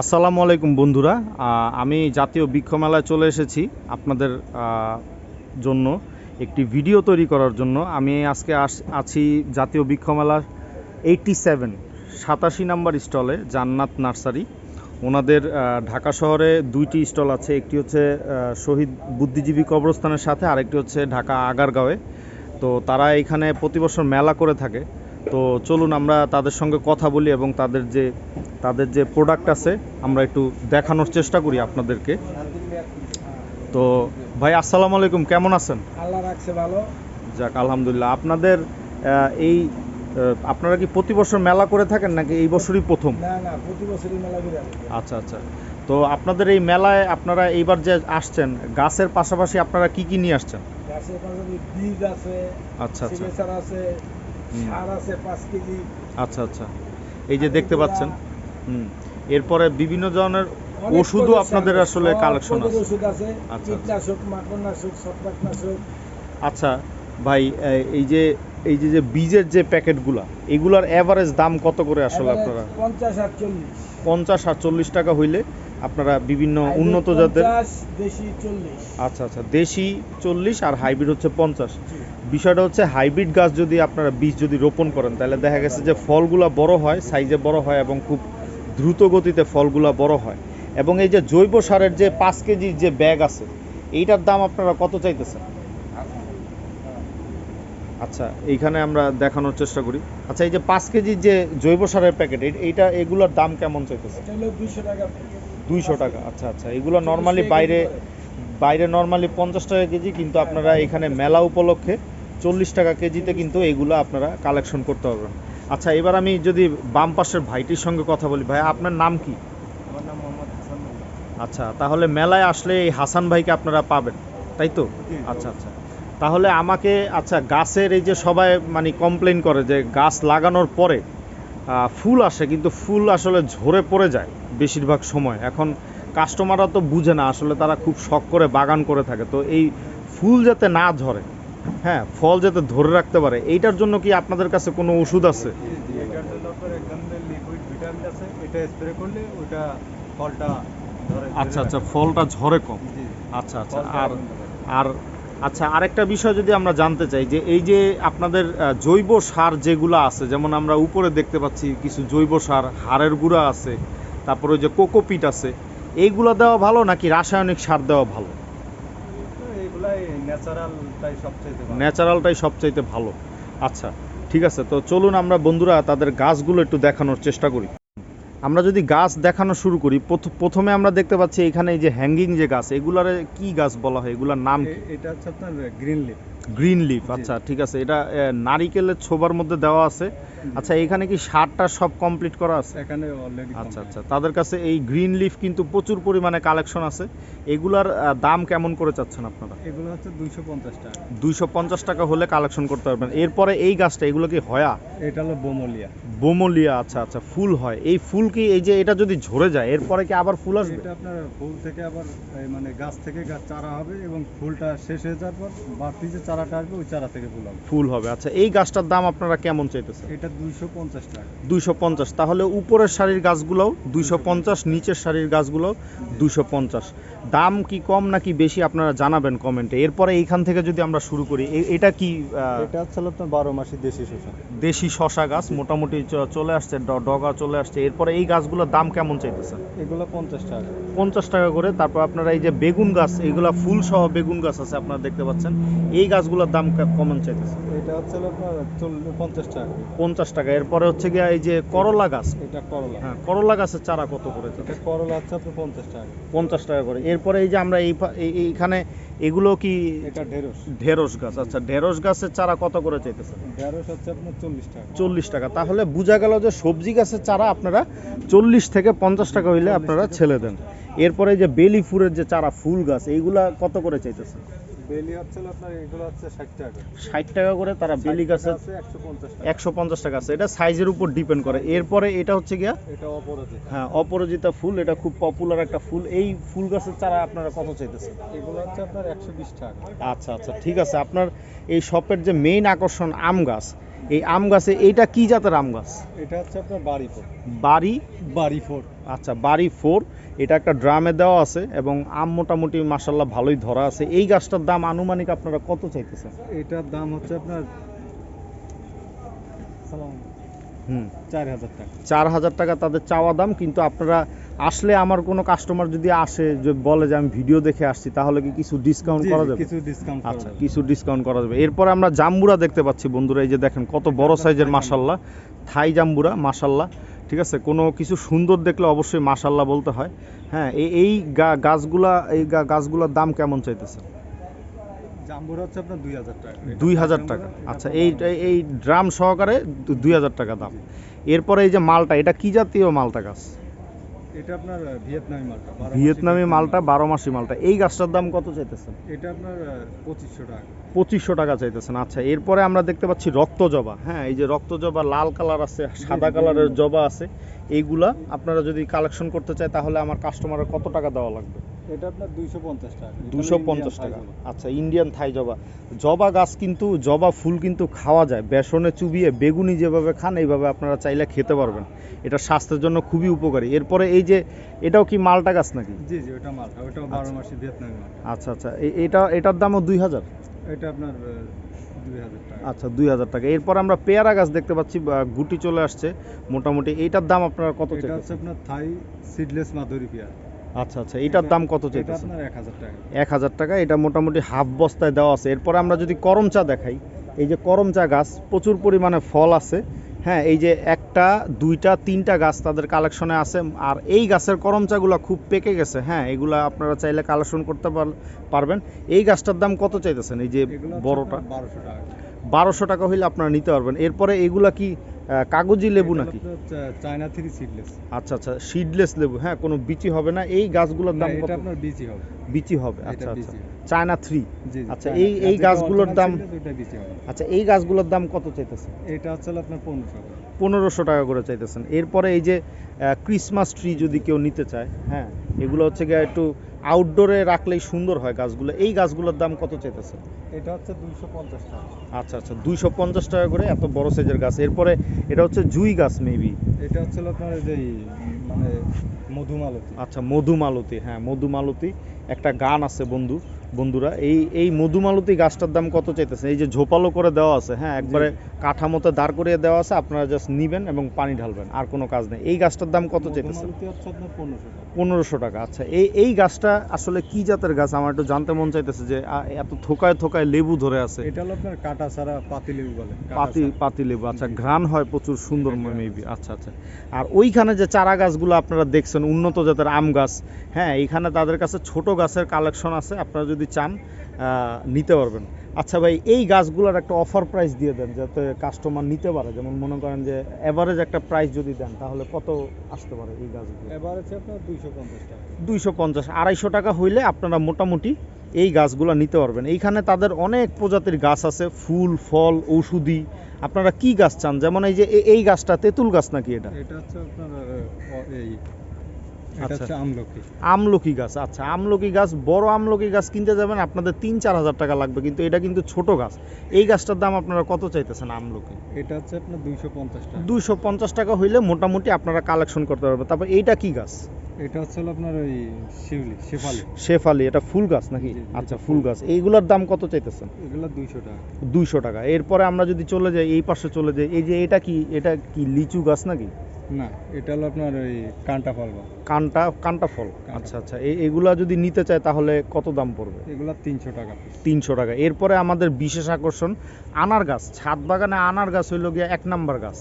আসসালামু আলাইকুম বন্ধুরা। আমি জাতীয় বৃক্ষ মেলায় চলে এসেছি আপনাদের জন্য একটি ভিডিও তৈরি করার জন্য। আমি আজকে আছি জাতীয় বৃক্ষ মেলার এইটটি সেভেন সাতাশি নাম্বার স্টলে, জান্নাত নার্সারি। ওনাদের ঢাকা শহরে দুইটি স্টল আছে। একটি হচ্ছে শহীদ বুদ্ধিজীবী কবরস্থানের সাথে, আরেকটি হচ্ছে ঢাকা আগারগাঁওয়ে। তো তারা এখানে প্রতি বছর মেলা করে থাকে। তো চলুন আমরা তাদের সঙ্গে কথা বলি এবং তাদের যে তাদের যে প্রোডাক্ট আছে আমরা একটু দেখানোর চেষ্টা করি আপনাদেরকে। তো ভাই আসসালামু আলাইকুম কেমন আছেন? আল্লাহ রাখছে ভালো। যাক আলহামদুলিল্লাহ। আপনাদের এই আপনারা কি প্রতি বছর মেলা করে থাকেন নাকি এই বছরই প্রথম? না না প্রতি বছরই মেলা ঘুরে আচ্ছা আচ্ছা। তো আপনাদের এই মেলায় আপনারা এইবার যে আসছেন গাছের পাশাপাশি আপনারা কি কি নিয়ে আসছেন? গাছে পাশাপাশি বীজ আছে আচ্ছা আচ্ছা। আছে। সার আছে পাঁচ কেজি। আচ্ছা আচ্ছা। এই যে দেখতে পাচ্ছেন হুম। এরপরে বিভিন্ন ধরনের ওষুধও আপনাদের আসলে কালেকশন আছে। ওষুধ আছে। আচ্ছা। কীটনাশক মাকড়নাশক ছত্রাকনাশক। আচ্ছা ভাই এই যে এই যে যে বীজের যে প্যাকেটগুলা এগুলার এভারেজ দাম কত করে আসলে আপনারা? পঞ্চাশ আটচল্লিশ। পঞ্চাশ আর চল্লিশ টাকা হইলে আপনারা বিভিন্ন উন্নত জাতের আচ্ছা আচ্ছা দেশি চল্লিশ আর হাইব্রিড হচ্ছে পঞ্চাশ। বিষয়টা হচ্ছে হাইব্রিড গাছ যদি আপনারা বীজ যদি রোপণ করেন তাহলে দেখা গেছে যে ফলগুলা বড় হয় সাইজে বড় হয় এবং খুব দ্রুত গতিতে ফলগুলা বড় হয়। এবং এই যে জৈব সারের যে পাঁচ কেজির যে ব্যাগ আছে এইটার দাম আপনারা কত চাইতেছেন? আচ্ছা এইখানে আমরা দেখানোর চেষ্টা করি। আচ্ছা এই যে পাঁচ কেজির যে জৈব সারের প্যাকেট এইটা এগুলোর দাম কেমন চাইতেছে দুইশো টাকা দুইশো টাকা। আচ্ছা আচ্ছা এগুলো নর্মালি বাইরে বাইরে নর্মালি পঞ্চাশ টাকা কেজি কিন্তু আপনারা এখানে মেলা উপলক্ষে চল্লিশ টাকা কেজিতে কিন্তু এগুলো আপনারা কালেকশন করতে পারবেন। আচ্ছা এবার আমি যদি বাম পাশের ভাইটির সঙ্গে কথা বলি। ভাই আপনার নাম কি? আমার নাম মোহাম্মদ হাসান আচ্ছা তাহলে মেলায় আসলে এই হাসান ভাইকে আপনারা পাবেন তাই তো? আচ্ছা আচ্ছা তাহলে আমাকে আচ্ছা গাছের এই যে সবাই মানে কমপ্লেন করে যে গাছ লাগানোর পরে ফুল আসে কিন্তু ফুল আসলে ঝরে পড়ে যায় বেশিরভাগ সময়। এখন কাস্টমাররা তো বুঝে না আসলে তারা খুব শখ করে বাগান করে থাকে। তো এই ফুল যাতে না ঝরে হ্যাঁ ফল যাতে ধরে রাখতে পারে এইটার জন্য কি আপনাদের কাছে কোনো ওষুধ আছে? আচ্ছা আচ্ছা ফলটা ঝরে কম। আচ্ছা আচ্ছা আর আর আচ্ছা আরেকটা বিষয় যদি আমরা জানতে চাই যে এই যে আপনাদের জৈব সার যেগুলো আছে যেমন আমরা উপরে দেখতে পাচ্ছি কিছু জৈব সার হাড়ের গুঁড়া আছে তারপরে ওই যে কোকোপিট আছে এইগুলো দেওয়া ভালো নাকি রাসায়নিক সার দেওয়া ভালো? তো এইগুলাই ন্যাচারালটাই সবচেয়ে ভালো। ন্যাচারালটাই সবচাইতে ভালো। আচ্ছা ঠিক আছে তো চলুন আমরা বন্ধুরা তাদের গাছগুলো একটু দেখানোর চেষ্টা করি। আমরা যদি গাছ দেখানো শুরু করি, প্রথ- প্রথমে আমরা দেখতে পাচ্ছি এখানে এই যে হ্যাঙ্গিং যে গাছ, এগুলার কি গাছ বলা হয়? এগুলার নাম এটা হচ্ছে আপনার গ্রিন লিপ গ্রিন লিফ আচ্ছা ঠিক আছে এটা নারিকেলের ছোবার মধ্যে দেওয়া আছে। আচ্ছা এখানে কি সারটা সব কমপ্লিট করা আছে? এখানে অলরেডি আচ্ছা আচ্ছা তাদের কাছে এই গ্রিন লিফ কিন্তু প্রচুর পরিমাণে কালেকশন আছে। এগুলার দাম কেমন করে চাচ্ছেন আপনারা? এগুলো হচ্ছে দুইশো পঞ্চাশ টাকা। দুইশো পঞ্চাশ টাকা হলে কালেকশন করতে পারবেন। এরপরে এই গাছটা এগুলো কি হয়া? এটা হলো বোমলিয়া। বোমলিয়া আচ্ছা আচ্ছা ফুল হয়। এই ফুল কি এই যে এটা যদি ঝরে যায় এরপরে কি আবার ফুল আসবে? এটা আপনার ফুল থেকে আবার মানে গাছ থেকে গাছ চারা হবে এবং ফুলটা শেষ হয়ে যাওয়ার পর বাড়তি যে চারাটা আসবে ওই চারা থেকে ফুল হবে। ফুল হবে। আচ্ছা এই গাছটার দাম আপনারা কেমন চাইতেছেন? এটা দুইশো পঞ্চাশ টাকা। দুইশো পঞ্চাশ। তাহলে উপরের সারির গাছগুলোও দুইশো পঞ্চাশ নিচের সারির গাছগুলোও দুইশো পঞ্চাশ। দাম কি কম নাকি বেশি আপনারা জানাবেন কমেন্টে। এরপরে এইখান থেকে যদি আমরা শুরু করি এটা কি এটা হচ্ছে আপনার বারো মাসি দেশি শসা। দেশি শশা গাছ মোটামুটি চলে আসছে ডগা চলে আসছে। এরপরে এই গাছগুলোর দাম কেমন চাইতেছেন? এগুলো পঞ্চাশ টাকা পঞ্চাশ টাকা করে। তারপর আপনারা এই যে বেগুন গাছ এইগুলা ফুল সহ বেগুন গাছ আছে আপনারা দেখতে পাচ্ছেন। এই গাছগুলোর দাম কেমন চাইতেছেন এটা হচ্ছে আপনার পঞ্চাশ টাকা। পঞ্চাশ টাকা। এরপরে হচ্ছে গিয়ে এই যে করলা গাছ। এটা করলা। হ্যাঁ করলা গাছের চারা কত করে এটা করলা হচ্ছে আপনার পঞ্চাশ টাকা। পঞ্চাশ টাকা করে। এরপরে এই যে আমরা এই এইখানে এগুলো কি এটা ঢেঁড়স। ঢেঁড়স গাছ। আচ্ছা ঢেঁড়স গাছের চারা কত করে চাইতেছে? ঢেঁড়স হচ্ছে আপনার চল্লিশ টাকা। চল্লিশ টাকা। তাহলে বোঝা গেল যে সবজি গাছের চারা আপনারা চল্লিশ থেকে পঞ্চাশ টাকা হইলে আপনারা ছেলে দেন। এরপরে যে বেলি ফুলের যে চারা ফুল গাছ এইগুলা কত করে চাইতেছেন বেলি হচ্ছে আপনার এগুলো হচ্ছে ষাট টাকা করে। তারা বেলি টাকা আছে এটা সাইজের উপর ডিপেন্ড করে। এরপরে এটা হচ্ছে গিয়া এটা অপরাজিত। হ্যাঁ অপরাজিতা ফুল। এটা খুব পপুলার একটা ফুল। এই ফুল গাছের চারা আপনারা কত চাইতেছেন? এগুলো হচ্ছে আপনার একশো বিশ টাকা। আচ্ছা আচ্ছা ঠিক আছে। আপনার এই শপের যে মেইন আকর্ষণ আম গাছ এই আম গাছে এইটা কি জাতের আম গাছ? এটা হচ্ছে আপনার বাড়ি ফোর বাড়ি? বাড়ি ফোর আচ্ছা বাড়ি ফোর এটা একটা ড্রামে দেওয়া আছে এবং আম মোটামুটি মাসাল্লাহ ভালোই ধরা আছে। এই গাছটার দাম আনুমানিক আপনারা কত চাইতেছেন? এটার দাম হচ্ছে আপনার হুম। চার হাজার টাকা। চার হাজার টাকা তাদের চাওয়া দাম কিন্তু আপনারা আসলে আমার কোনো কাস্টমার যদি আসে যে বলে যে আমি ভিডিও দেখে আসছি তাহলে কি কিছু ডিসকাউন্ট করা যাবে? কিছু ডিসকাউন্ট আচ্ছা কিছু ডিসকাউন্ট করা যাবে। এরপরে আমরা জাম্বুরা দেখতে পাচ্ছি বন্ধুরা এই যে দেখেন কত বড় সাইজের মাসাল্লাহ থাই জাম্বুরা মাসাল্লাহ ঠিক আছে? কোনো কিছু সুন্দর দেখলে অবশ্যই মাসাল্লাহ বলতে হয়। হ্যাঁ এই এই গাছগুলা এই গাছগুলোর দাম কেমন চাইতেছে জাম্বুরা হচ্ছে আপনার দুই হাজার টাকা। দুই হাজার টাকা। আচ্ছা এই এই ড্রাম সহকারে দুই হাজার টাকা দাম। এরপরে এই যে মালটা এটা কি জাতীয় মালটা গাছ? এটা আপনার ভিয়েতনামি মালটা ভিয়েতনামি মালটা বারো মাসি মালটা। এই গাছটার দাম কত চাইতেছেন? এটা আপনার পঁচিশশো টাকা। পঁচিশশো টাকা চাইতেছেন আচ্ছা। এরপরে আমরা দেখতে পাচ্ছি রক্ত জবা। হ্যাঁ এই যে রক্ত জবা লাল কালার আছে সাদা কালারের জবা আছে। এইগুলা আপনারা যদি কালেকশন করতে চায় তাহলে আমার কাস্টমারের কত টাকা দেওয়া লাগবে? এটা আপনার দুইশো পঞ্চাশ টাকা। দুশো পঞ্চাশ টাকা। আচ্ছা ইন্ডিয়ান থাই জবা। জবা গাছ কিন্তু জবা ফুল কিন্তু খাওয়া যায়। বেসনে চুবিয়ে বেগুনি যেভাবে খান এইভাবে আপনারা চাইলে খেতে পারবেন। এটা স্বাস্থ্যের জন্য খুবই উপকারী। এরপরে এই যে এটাও কি মালটা গাছ নাকি? জি জি ওটা মালটা। ওটাও বারো মাসি ভিয়েতনামি আচ্ছা আচ্ছা। এটা এটার দামও দুই হাজার এটা আপনার আচ্ছা দুই হাজার টাকা। এরপর আমরা পেয়ারা গাছ দেখতে পাচ্ছি গুটি চলে আসছে মোটামুটি। এইটার দাম আপনার কত এটা হচ্ছে আপনার থাই সিডলেস মাধুরী পেয়ার। আচ্ছা আচ্ছা এইটার দাম কত আপনার এক হাজার টাকা। এটা মোটামুটি হাফ বস্তায় দেওয়া আছে। এরপরে আমরা যদি করম চা দেখাই এই যে করম চা গাছ প্রচুর পরিমাণে ফল আছে। হ্যাঁ এই যে একটা দুইটা তিনটা গাছ তাদের কালেকশনে আছে। আর এই গাছের করম চাগুলো খুব পেকে গেছে। হ্যাঁ এগুলা আপনারা চাইলে কালেকশন করতে পার- পারবেন। এই গাছটার দাম কত চাইতেছেন? এই যে বড়টা? বারোশো টাকা। বারোশো টাকা হইলে আপনারা নিতে পারবেন। এরপরে এগুলা কি কাগজি লেবু নাকি? চায়না থ্রি সিডলেস আচ্ছা আচ্ছা সিডলেস লেবু হ্যাঁ কোনো বিচি হবে না। এই গাছগুলোর দাম কত? এটা আপনার বিচি হবে। বিচি হবে আচ্ছা আচ্ছা। চায়না থ্রি আচ্ছা, এই- এই গাছগুলোর দাম? আচ্ছা এই গাছগুলোর দাম কত চাইতেছে এটা হচ্ছে আপনার পনেরোশো পনেরোশো টাকা করে চাইতেছেন। এরপরে এই যে ক্রিসমাস ট্রি যদি কেউ নিতে চায় হ্যাঁ এগুলো হচ্ছে গিয়ে একটু আউটডোরে রাখলেই সুন্দর হয় গাছগুলো। এই গাছগুলোর দাম কত চেতেছে এটা হচ্ছে দুইশো পঞ্চাশ টাকা। আচ্ছা আচ্ছা দুইশো পঞ্চাশ টাকা করে এত বড় সাইজের গাছ। এরপরে এটা হচ্ছে জুই গাছ মেবি এটা হচ্ছে আপনার যে মানে মধুমালতী। আচ্ছা মধুমালতী হ্যাঁ মধুমালতী। একটা গান আছে বন্ধু। বন্ধুরা এই এই মধুমালতী গাছটার দাম কত চাইতেছে এই যে ঝোপালো করে দেওয়া আছে হ্যাঁ? একবারে কাঠামোতে দাঁড় করিয়ে দেওয়া আছে আপনারা জাস্ট নিবেন এবং পানি ঢালবেন আর কোনো কাজ নেই। এই গাছটার দাম কত চাইতেছে পনেরোশো টাকা। আচ্ছা। এই এই গাছটা আসলে কি জাতের গাছ? আমার একটু জানতে মন চাইতেছে যে এত থোকায় থোকায় লেবু ধরে আছে। এটা হলো আপনার কাটা ছাড়া পাতি লেবু বলে পাতি পাতি লেবু আচ্ছা। ঘ্রাণ হয় প্রচুর সুন্দর মেবি আচ্ছা আচ্ছা। আর ওইখানে যে চারা গাছগুলো আপনারা দেখছেন উন্নত জাতের আম গাছ হ্যাঁ? এইখানে তাদের কাছে ছোট গাছের কালেকশন আছে আপনারা যদি চান নিতে পারবেন। আচ্ছা ভাই এই গাছগুলোর একটা অফার প্রাইস দিয়ে দেন যাতে কাস্টমার নিতে পারে। যেমন মনে করেন যে এভারেজ একটা প্রাইস যদি দেন তাহলে কত আসতে পারে এই গাছগুলো? আপনার দুইশো পঞ্চাশ টাকা। দুইশো পঞ্চাশ আড়াইশো টাকা হইলে আপনারা মোটামুটি এই গাছগুলো নিতে পারবেন। এইখানে তাদের অনেক প্রজাতির গাছ আছে ফুল ফল ঔষধি। আপনারা কি গাছ চান? যেমন এই যে এই গাছটা তেঁতুল গাছ নাকি এটা? এটা হচ্ছে আপনার এই আমলকি। আমলকি গাছ আচ্ছা। আমলকি গাছ বড় আমলকি গাছ কিনতে যাবেন আপনাদের তিন চার হাজার টাকা লাগবে। কিন্তু এটা কিন্তু ছোট গাছ। এই গাছটার দাম আপনারা কত চাইতেছেন আমলকি? এটা হচ্ছে আপনার দুইশো পঞ্চাশ টাকা। দুইশো পঞ্চাশ টাকা হইলে মোটামুটি আপনারা কালেকশন করতে পারবেন। তারপর এইটা কি গাছ? এটা হচ্ছে আপনার ওই শিউলি শেফালি। শেফালি এটা ফুল গাছ নাকি? আচ্ছা ফুল ফুল। গাছ। এইগুলোর দাম কত চাইতেছেন? এগুলো দুইশো টাকা। দুইশো টাকা। এরপরে আমরা যদি চলে যাই এই পাশে চলে যাই এই যে এটা কি? এটা কি লিচু গাছ নাকি? না এটা হলো আপনার ওই কান্টা ফলবা কানটা কানটা ফল। আচ্ছা আচ্ছা। এই এগুলা যদি নিতে চায় তাহলে কত দাম পড়বে? এগুলো তিনশো টাকা তিনশো টাকা। এরপরে আমাদের বিশেষ আকর্ষণ আনার গাছ। ছাদ বাগানে আনার গাছ হইল গিয়ে এক নাম্বার গাছ।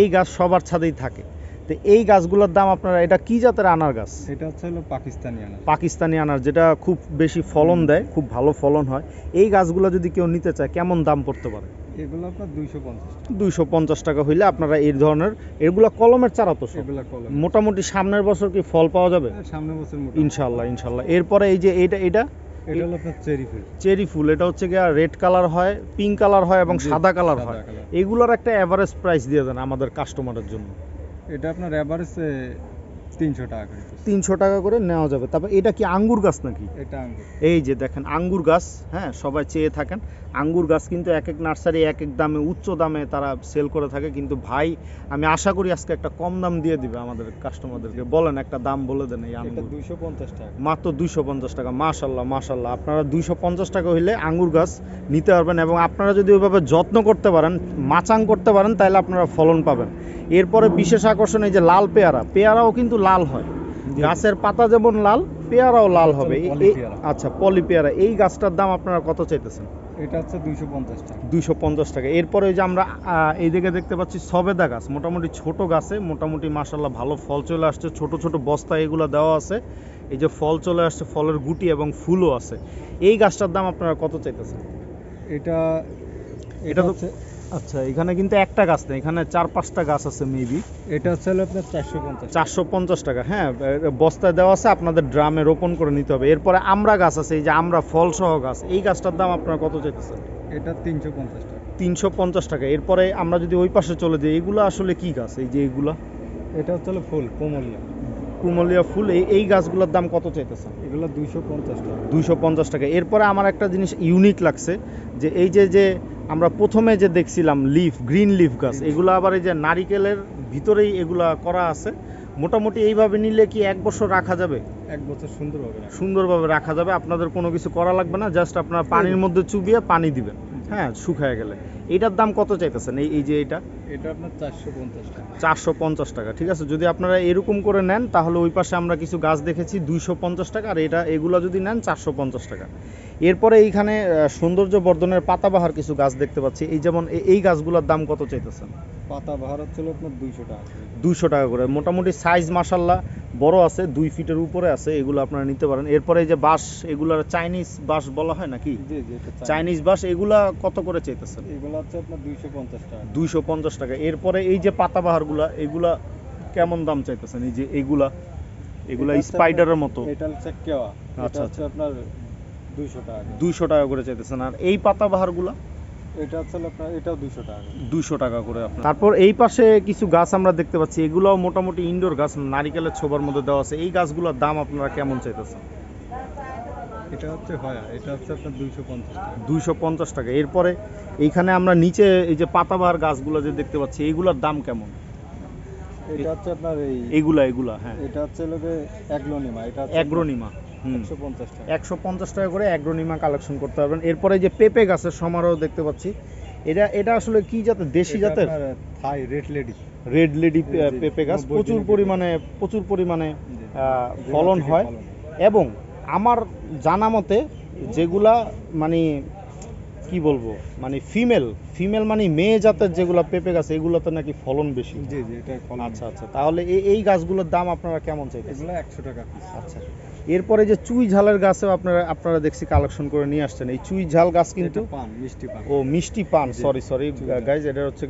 এই গাছ সবার ছাদেই থাকে। তো এই গাছগুলোর দাম আপনারা এটা কি জাতের আনার গাছ? এটা হচ্ছে হলো পাকিস্তানি আনার। পাকিস্তানি আনার যেটা খুব বেশি ফলন দেয় খুব ভালো ফলন হয়। এই গাছগুলো যদি কেউ নিতে চায় কেমন দাম পড়তে পারে? এগুলো আপনার দুইশো পঞ্চাশ টাকা। দুইশো পঞ্চাশ টাকা হইলে আপনারা এই ধরনের এগুলো কলমের চারা তো মোটামুটি সামনের বছর কি ফল পাওয়া যাবে? সামনের বছর ইনশাল্লাহ ইনশাল্লাহ এরপরে এই যে এটা এটা এটা হলো আপনার চেরি ফুল। চেরি ফুল এটা হচ্ছে গিয়ে রেড কালার হয় পিঙ্ক কালার হয় এবং সাদা কালার হয়। এগুলোর একটা অ্যাভারেজ প্রাইস দিয়ে দেন আমাদের কাস্টমারের জন্য। এটা আপনার এভারেজ তিনশো টাকা করে তিনশো টাকা করে নেওয়া যাবে। তারপর এটা কি আঙ্গুর গাছ নাকি? এটা আঙ্গুর। এই যে দেখেন আঙ্গুর গাছ হ্যাঁ সবাই চেয়ে থাকেন। আঙ্গুর গাছ কিন্তু এক এক নার্সারি এক এক দামে উচ্চ দামে তারা সেল করে থাকে। কিন্তু ভাই আমি আশা করি আজকে একটা কম দাম দিয়ে দিবে আমাদের কাস্টমারদেরকে বলেন একটা দাম বলে দেন এই আঙ্গুর। দুইশো পঞ্চাশ টাকা। মাত্র দুইশো পঞ্চাশ টাকা। মাশাল্লাহ মাশাল্লাহ আপনারা দুইশো পঞ্চাশ টাকা হইলে আঙ্গুর গাছ নিতে পারবেন এবং আপনারা যদি ওইভাবে যত্ন করতে পারেন মাচাং করতে পারেন তাহলে আপনারা ফলন পাবেন। এরপরে বিশেষ আকর্ষণ এই যে লাল পেয়ারা পেয়ারাও কিন্তু লাল হয়। গাছের পাতা যেমন লাল পেয়ারাও লাল হবে। আচ্ছা পলি পেয়ারা এই গাছটার দাম আপনারা কত চাইতেছেন? এটা হচ্ছে দুইশো পঞ্চাশ টাকা। দুইশো পঞ্চাশ টাকা। এরপরে ওই যে আমরা এইদিকে দেখতে পাচ্ছি সবেদা গাছ মোটামুটি ছোট গাছে মোটামুটি মাসাল্লাহ ভালো ফল চলে আসছে। ছোট ছোট বস্তা এগুলো দেওয়া আছে। এই যে ফল চলে আসছে ফলের গুটি এবং ফুলও আছে। এই গাছটার দাম আপনারা কত চাইতেছেন? এটা এটা হচ্ছে আচ্ছা এখানে কিন্তু একটা গাছ নেই এখানে চার পাঁচটা গাছ আছে মেবি এটা হচ্ছে আপনার চারশো পঞ্চাশ চারশো পঞ্চাশ টাকা হ্যাঁ বস্তায় দেওয়া আছে আপনাদের ড্রামে রোপণ করে নিতে হবে। এরপরে আমরা গাছ আছে এই যে আমরা ফল সহ গাছ এই গাছটার দাম আপনার কত চাইতেছেন? এটা তিনশো পঞ্চাশ টাকা। তিনশো পঞ্চাশ টাকা। এরপরে আমরা যদি ওই পাশে চলে যাই এগুলো আসলে কি গাছ এই যে এগুলা? এটা হচ্ছে ফুল কোমলিয়া কুমলিয়া ফুল এই এই গাছগুলোর দাম কত চাইতেছেন এগুলো দুইশো পঞ্চাশ টাকা। দুইশো পঞ্চাশ টাকা। এরপরে আমার একটা জিনিস ইউনিক লাগছে যে এই যে যে আমরা প্রথমে যে দেখছিলাম লিফ গ্রিন লিফ গাছ এগুলো আবার এই যে নারিকেলের ভিতরেই এগুলা করা আছে মোটামুটি এইভাবে নিলে কি এক বছর রাখা যাবে? এক বছর সুন্দরভাবে সুন্দরভাবে রাখা যাবে আপনাদের কোনো কিছু করা লাগবে না জাস্ট আপনার পানির মধ্যে চুবিয়ে পানি দিবেন। হ্যাঁ শুকায় গেলে। এটার দাম কত চাইতেছেন? এই এই যে এটা? এটা আপনার চারশো পঞ্চাশ টাকা। চারশো পঞ্চাশ টাকা ঠিক আছে? যদি আপনারা এরকম করে নেন তাহলে ওই পাশে আমরা কিছু গাছ দেখেছি দুইশো পঞ্চাশ টাকা আর এটা এগুলো যদি নেন চারশো পঞ্চাশ টাকা। এরপরে এইখানে সৌন্দর্য বর্ধনের পাতাবাহার কিছু গাছ দেখতে পাচ্ছি। এই যেমন এই গাছগুলোর দাম কত চাইতেছেন? পাতা বাহার হচ্ছে হলো আপনার দুইশো টাকা। দুইশো টাকা করে। মোটামুটি সাইজ মাসাল্লাহ বড় আছে দুই ফিটের উপরে আছে এগুলো আপনারা নিতে পারেন। এরপরে এই যে বাঁশ এগুলার চাইনিজ বাঁশ বলা হয় নাকি? চাইনিজ বাঁশ এগুলা কত করে চাইতেছেন? এগুলো হচ্ছে আপনার দুইশো পঞ্চাশ টাকা। দুইশো পঞ্চাশ টাকা। এরপরে এই যে পাতাবাহারগুলা এগুলা কেমন দাম চাইতেছেন? এই যে এগুলা এগুলা স্পাইডারের মতো। এটা হচ্ছে কেওয়া। আচ্ছা, হচ্ছে আপনার দুইশো টাকা করে। দুইশো টাকা করে চাইতেছেন। আর এই পাতাবাহারগুলা? এটা হচ্ছে আপনার এটাও দুইশো টাকা। দুইশো টাকা করে আপনার। তারপর এই পাশে কিছু গাছ আমরা দেখতে পাচ্ছি। এগুলাও মোটামুটি ইনডোর গাছ নারিকেলের ছোবার মধ্যে দেওয়া আছে। এই গাছগুলোর দাম আপনারা কেমন চাইতেছেন? এটা হচ্ছে হয়া এটা হচ্ছে আপনার দুইশো পঞ্চাশ টাকা। দুইশো পঞ্চাশ টাকা। এরপরে এইখানে আমরা নিচে এই যে পাতাবাহার গাছগুলো যে দেখতে পাচ্ছি এইগুলোর দাম কেমন? এটা হচ্ছে আপনার এই এইগুলা এগুলা হ্যাঁ। এটা হচ্ছে লোকে অ্যাগ্লোনিমা এটা অ্যাগ্রোনিমা। একশো পঞ্চাশ টাকা। করে অ্যাগ্রোনিমা কালেকশন করতে পারবেন। এরপরে যে পেঁপে গাছের সমারোহ দেখতে পাচ্ছি এটা এটা আসলে কি জাতের? দেশি জাতের? Thai red lady red lady পেঁপে গাছ। প্রচুর পরিমাণে প্রচুর পরিমাণে ফলন হয়। এবং আমার জানা মতে যেগুলা মানে কি বলব? মানে ফিমেল ফিমেল মানে মেয়ে জাতের যেগুলা পেঁপে গাছ এগুলোতে নাকি ফলন বেশি। জি জি এটা ফলন আচ্ছা আচ্ছা। তাহলে এই গাছগুলোর দাম আপনারা কেমন চাইতেছেন? এগুলো একশো টাকা আচ্ছা। এরপরে যে চুই ঝালের গাছেও আপনারা আপনারা দেখছি কালেকশন করে নিয়ে আসছেন। এই চুই ঝাল গাছ কিন্তু ও মিষ্টি পান সরি সরি গাইজ এটা হচ্ছে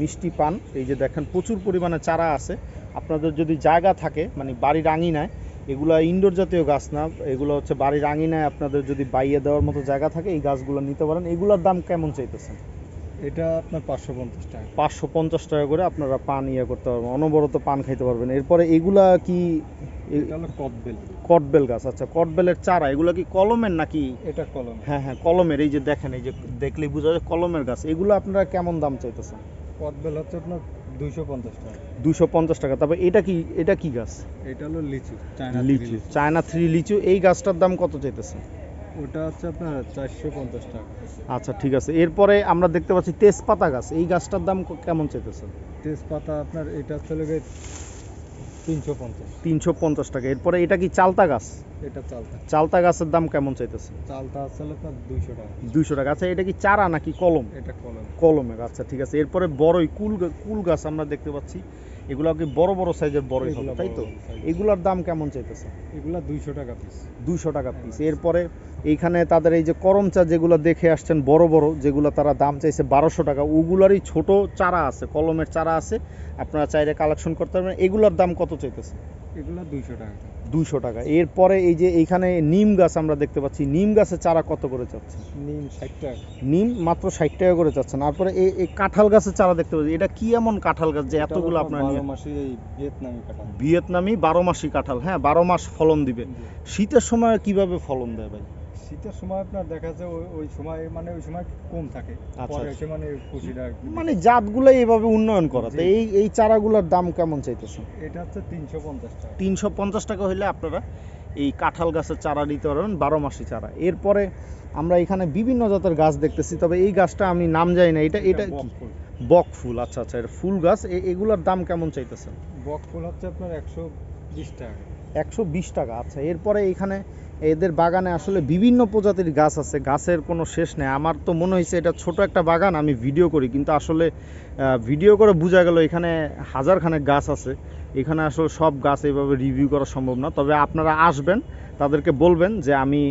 মিষ্টি পান। এই যে দেখেন প্রচুর পরিমাণে চারা আছে। আপনাদের যদি জায়গা থাকে মানে বাড়ির আঙিনায় এগুলো ইনডোর জাতীয় গাছ না এগুলো হচ্ছে বাড়ির আঙিনায় আপনাদের যদি বাইয়ে দেওয়ার মতো জায়গা থাকে এই গাছগুলো নিতে পারেন। এগুলোর দাম কেমন চাইতেছেন? এটা আপনার পাঁচশো পঞ্চাশ টাকা। পাঁচশো পঞ্চাশ টাকা করে আপনারা পান ইয়ে করতে পারবেন অনবরত পান খাইতে পারবেন। এরপরে এগুলা কি কদবেল। কটবেল গাছ আচ্ছা কটবেলের চারা এগুলো কি কলমের নাকি? এটা কলম হ্যাঁ হ্যাঁ কলমের এই যে দেখেন এই যে দেখলেই বোঝা যায় কলমের গাছ। এগুলো আপনারা কেমন দাম চাইতেছেন? কটবেল হচ্ছে আপনার দুইশো পঞ্চাশ টাকা। দুশো পঞ্চাশ টাকা। তারপর এটা কি এটা কি গাছ? এটা হলো লিচু চায়না লিচু চায়না থ্রি লিচু এই গাছটার দাম কত চাইতেছে ওটা হচ্ছে আপনার চারশো পঞ্চাশ টাকা। আচ্ছা ঠিক আছে। এরপরে আমরা দেখতে পাচ্ছি তেজপাতা গাছ। এই গাছটার দাম কেমন চাইতেছে তেজপাতা আপনার এটা হচ্ছে লোকে তিনশো পঞ্চাশ। তিনশো পঞ্চাশ টাকা। এরপরে এটা কি চালতা গাছ? এটা চালতা। চালতা গাছের দাম কেমন চাইতেছে চালতা আপনার দুইশো টাকা। দুইশো টাকা। আচ্ছা এটা কি চারা নাকি কলম? এটা কলম। কলমের। আচ্ছা ঠিক আছে। এরপরে বড়ই কুল কুল গাছ আমরা দেখতে পাচ্ছি। এগুলো কি বড় বড় সাইজের বড়ই হবে তাই তো? এগুলার দাম কেমন চাইতেছে? এগুলা দুইশো টাকা পিস দুইশো টাকা পিস এরপরে এইখানে তাদের এই যে করম চা যেগুলো দেখে আসছেন বড় বড় যেগুলো তারা দাম চাইছে বারোশো টাকা ওগুলারই ছোট চারা আছে কলমের চারা আছে আপনারা চাইলে কালেকশন করতে পারবেন। এগুলোর দাম কত চাইতেছে? এগুলো দুইশো টাকা দুইশো টাকা। এরপরে এই যে এইখানে নিম গাছ আমরা দেখতে পাচ্ছি নিম গাছের চারা কত করে চাচ্ছেন নিম ষাট টাকা। নিম মাত্র ষাট টাকা করে চাচ্ছেন তারপরে এই কাঁঠাল গাছের চারা দেখতে পাচ্ছি। এটা কি এমন কাঁঠাল গাছ যে এতগুলো আপনার বিয়েতনামি ভিয়েতনামি ভিয়েতনামি বারো মাসি কাঁঠাল। হ্যাঁ বারো মাস ফলন দিবে। শীতের সময় কীভাবে ফলন দেয় ভাই? শীতের সময় আপনার দেখা যায় ওই সময় মানে ওই সময় কম থাকে। আচ্ছা, পরে আচ্ছা। মানে কুশিটা মানে জাতগুলো এইভাবে উন্নয়ন করা। তো এই এই চারাগুলোর দাম কেমন চাইতেছেন এটা হচ্ছে তিনশো পঞ্চাশ টাকা। তিনশো পঞ্চাশ টাকা হলে আপনারা এই কাঁঠাল গাছের চারা নিতে পারবেন বারো মাসি চারা। এরপরে আমরা এখানে বিভিন্ন জাতের গাছ দেখতেছি তবে এই গাছটা আমি নাম জানি না। এটা এটা কি? বক ফুল আচ্ছা আচ্ছা এটা ফুল গাছ। এগুলোর দাম কেমন চাইতেছেন? বকফুল হচ্ছে আপনার একশো বিশ টাকা। একশো বিশ টাকা। আচ্ছা এরপরে এখানে এদের বাগানে আসলে বিভিন্ন প্রজাতির গাছ আছে, গাছের কোনো শেষ নেই। আমার তো মনে হয়েছে এটা ছোট একটা বাগান, আমি ভিডিও করি, কিন্তু আসলে ভিডিও করে বোঝা গেল এখানে হাজার খানেক গাছ আছে। এখানে আসলে সব গাছ এইভাবে রিভিউ করা সম্ভব না। তবে আপনারা আসবেন, তাদেরকে বলবেন যে আমি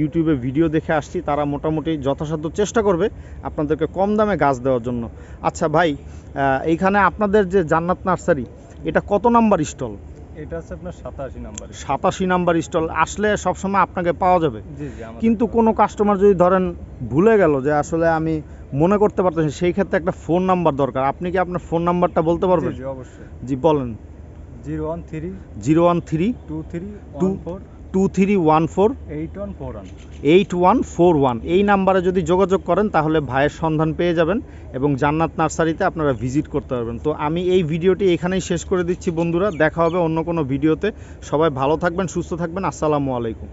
ইউটিউবে ভিডিও দেখে আসছি, তারা মোটামুটি যথাসাধ্য চেষ্টা করবে আপনাদেরকে কম দামে গাছ দেওয়ার জন্য। আচ্ছা ভাই এইখানে আপনাদের যে জান্নাত নার্সারি, এটা কত নাম্বার স্টল? এটা হচ্ছে আপনার সাতাশি নাম্বার সাতাশি নাম্বার স্টল আসলে সবসময় আপনাকে পাওয়া যাবে। কিন্তু কোনো কাস্টমার যদি ধরেন ভুলে গেল যে আসলে আমি মনে করতে পারতেছি সেই ক্ষেত্রে একটা ফোন নাম্বার দরকার। আপনি কি আপনার ফোন নাম্বারটা বলতে পারবেন? জি অবশ্যই। জি বলেন। Zero one three zero one three two three two four two three one four eight one four one eight one four one এই নাম্বারে যদি যোগাযোগ করেন তাহলে ভাইয়ের সন্ধান পেয়ে যাবেন এবং জান্নাত নার্সারিতে আপনারা ভিজিট করতে পারবেন। তো আমি এই ভিডিওটি এখানেই শেষ করে দিচ্ছি বন্ধুরা। দেখা হবে অন্য কোনো ভিডিওতে। সবাই ভালো থাকবেন সুস্থ থাকবেন। আসসালামু আলাইকুম।